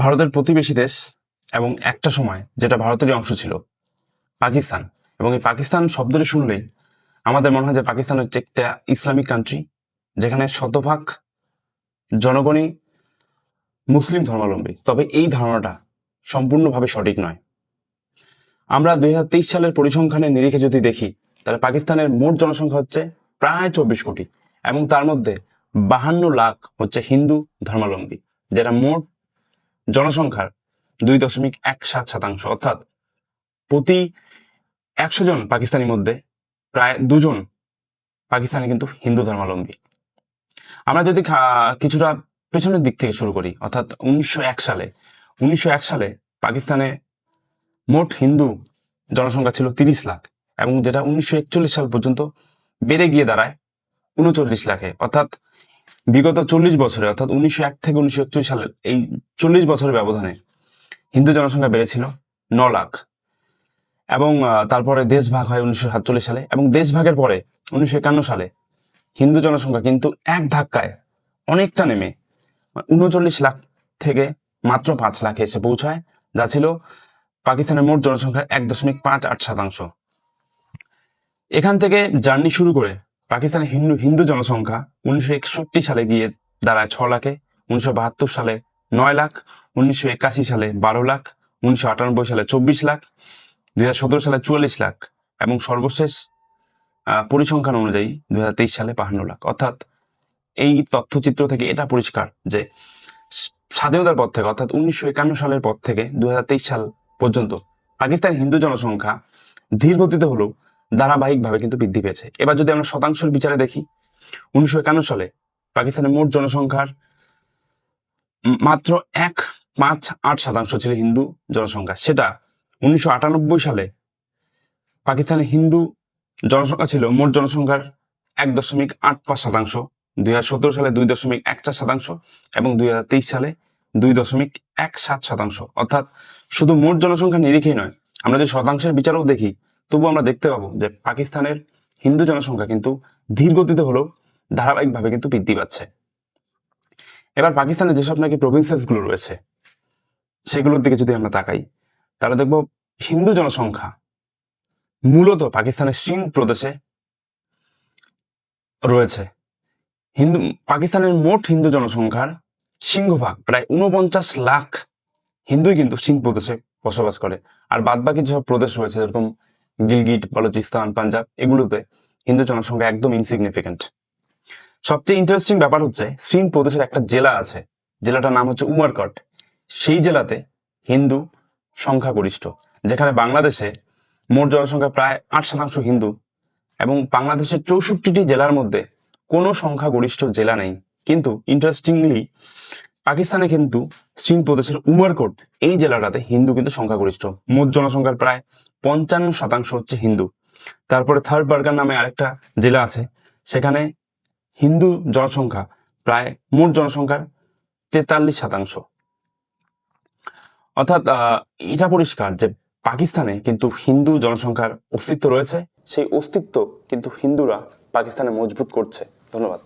ভারতের প্রতিবেশী দেশ এবং একটা সময় যেটা ভারতেরই অংশ ছিল, পাকিস্তান। এবং এই পাকিস্তান শব্দটি শুনলেই আমাদের মনে হয় যে পাকিস্তান হচ্ছে একটা ইসলামিক কান্ট্রি যেখানে শতভাগ জনগণই মুসলিম ধর্মাবলম্বী। তবে এই ধারণাটা সম্পূর্ণভাবে সঠিক নয়। আমরা দু হাজার তেইশ সালের পরিসংখ্যানের নিরিখে যদি দেখি, তাহলে পাকিস্তানের মোট জনসংখ্যা হচ্ছে প্রায় চব্বিশ কোটি এবং তার মধ্যে বাহান্ন লাখ হচ্ছে হিন্দু ধর্মাবলম্বী, যেটা মোট জনসংখ্যার দুই দশমিক এক সাত শতাংশ, অর্থাৎ প্রতি একশো জন পাকিস্তানির মধ্যে প্রায় দুজন পাকিস্তানি কিন্তু হিন্দু ধর্মাবলম্বী। আমরা যদি কিছুটা পেছনের দিক থেকে শুরু করি, অর্থাৎ উনিশশো এক সালে, উনিশশো এক সালে পাকিস্তানে মোট হিন্দু জনসংখ্যা ছিল তিরিশ লাখ এবং যেটা উনিশশো একচল্লিশ সাল পর্যন্ত বেড়ে গিয়ে দাঁড়ায় উনচল্লিশ লাখে, অর্থাৎ বিগত চল্লিশ বছরে, অর্থাৎ উনিশশো এক থেকে উনিশশো একচল্লিশ সালের এই চল্লিশ বছরের ব্যবধানে হিন্দু জনসংখ্যা বেড়েছিল ন লাখ। এবং তারপরে দেশ ভাগ হয় উনিশশো সাতচল্লিশ সালে এবং দেশ ভাগের পরে উনিশশো একান্ন সালে হিন্দু জনসংখ্যা কিন্তু এক ধাক্কায় অনেকটা নেমে উনচল্লিশ লাখ থেকে মাত্র পাঁচ লাখে এসে পৌঁছায়, যা ছিল পাকিস্তানের মোট জনসংখ্যার এক দশমিক পাঁচ আট শতাংশ। এখান থেকে জার্নি শুরু করে পাকিস্তানের হিন্দু হিন্দু জনসংখ্যা উনিশশো একষট্টি সালে গিয়ে দাঁড়ায় ছ লাখে, উনিশশো বাহাত্তর সালে নয় লাখ, উনিশশো একাশি সালে বারো লাখ, উনিশশো আটানব্বই সালে চব্বিশ লাখ, দুই সতেরো সালে চুয়াল্লিশ লাখ এবং সর্বশেষ পরিসংখ্যান অনুযায়ী দুই হাজার তেইশ সালে বাহান্ন লাখ। অর্থাৎ এই তথ্যচিত্র থেকে এটা পরিষ্কার যে স্বাধীনতার পর থেকে, অর্থাৎ উনিশশো একান্ন সালের পর থেকে তেইশ সাল পর্যন্ত পাকিস্তানের হিন্দু জনসংখ্যা ধীর গতিতে হলেও ধারাবাহিকভাবে কিন্তু বৃদ্ধি পেয়েছে। এবার যদি আমরা শতাংশের বিচারে দেখি, উনিশশো একান্ন সালে পাকিস্তানের মোট জনসংখ্যার মাত্র এক পাঁচ আট শতাংশ ছিল হিন্দু জনসংখ্যা। সেটা উনিশশো আটানব্বই সালে পাকিস্তানের হিন্দু জনসংখ্যা ছিল মোট জনসংখ্যার এক দশমিক আট পাঁচ শতাংশ, দুই হাজার সতেরো সালে দুই দশমিক এক চার শতাংশ এবং দুই হাজার তেইশ সালে দুই দশমিক এক সাত শতাংশ। অর্থাৎ শুধু মোট জনসংখ্যা নিরিখেই নয়, আমরা যে শতাংশের বিচারও দেখি তবু আমরা দেখতে পাবো যে পাকিস্তানের হিন্দু জনসংখ্যা কিন্তু ধীর গতিতে হলেও ধারাবাহিকভাবে কিন্তু বৃদ্ধি পাচ্ছে। এবার পাকিস্তানের যেসব নাকি প্রভিন্সেসগুলো রয়েছে, সেগুলোর দিকে যদি আমরা তাকাই, তাহলে দেখব হিন্দু জনসংখ্যা মূলত পাকিস্তানের সিন্ধ প্রদেশে রয়েছে। হিন্দু, পাকিস্তানের মোট হিন্দু জনসংখ্যার সিংহভাগ, প্রায় উনপঞ্চাশ লাখ হিন্দুই কিন্তু সিন্ধ প্রদেশে বসবাস করে। আর বাদবাকি যেসব প্রদেশ রয়েছে, যেরকম গিলগিট, বলুচিস্তান, পাঞ্জাব, এগুলোতে হিন্দু জনসংখ্যা একদম ইনসিগনিফিকেন্ট সবচেয়ে ইন্টারেস্টিং ব্যাপার হচ্ছে সিন্ধ প্রদেশের একটা জেলা আছে, জেলাটার নাম হচ্ছে উমারকট। সেই জেলাতে হিন্দু সংখ্যাগরিষ্ঠ, যেখানে বাংলাদেশে মোট জনসংখ্যা প্রায় আট শতাংশ হিন্দু এবং বাংলাদেশের চৌষট্টিটি জেলার মধ্যে কোনো সংখ্যাগরিষ্ঠ জেলা নেই। কিন্তু ইন্টারেস্টিংলি পাকিস্তানে কিন্তু সিন্ধ প্রদেশের উমরকোট, এই জেলাটাতে হিন্দু কিন্তু সংখ্যাগরিষ্ঠ। মোট জনসংখ্যার প্রায় পঞ্চান্ন শতাংশ হচ্ছে হিন্দু। তারপরে থার্ড বার্গার নামে আরেকটা জেলা আছে। সেখানে হিন্দু জনসংখ্যা প্রায় মোট জনসংখ্যার তেতাল্লিশ শতাংশ। অর্থাৎ এটা পরিষ্কার যে পাকিস্তানে কিন্তু হিন্দু জনসংখ্যার অস্তিত্ব রয়েছে। সেই অস্তিত্ব কিন্তু হিন্দুরা পাকিস্তানে মজবুত করছে। ধন্যবাদ।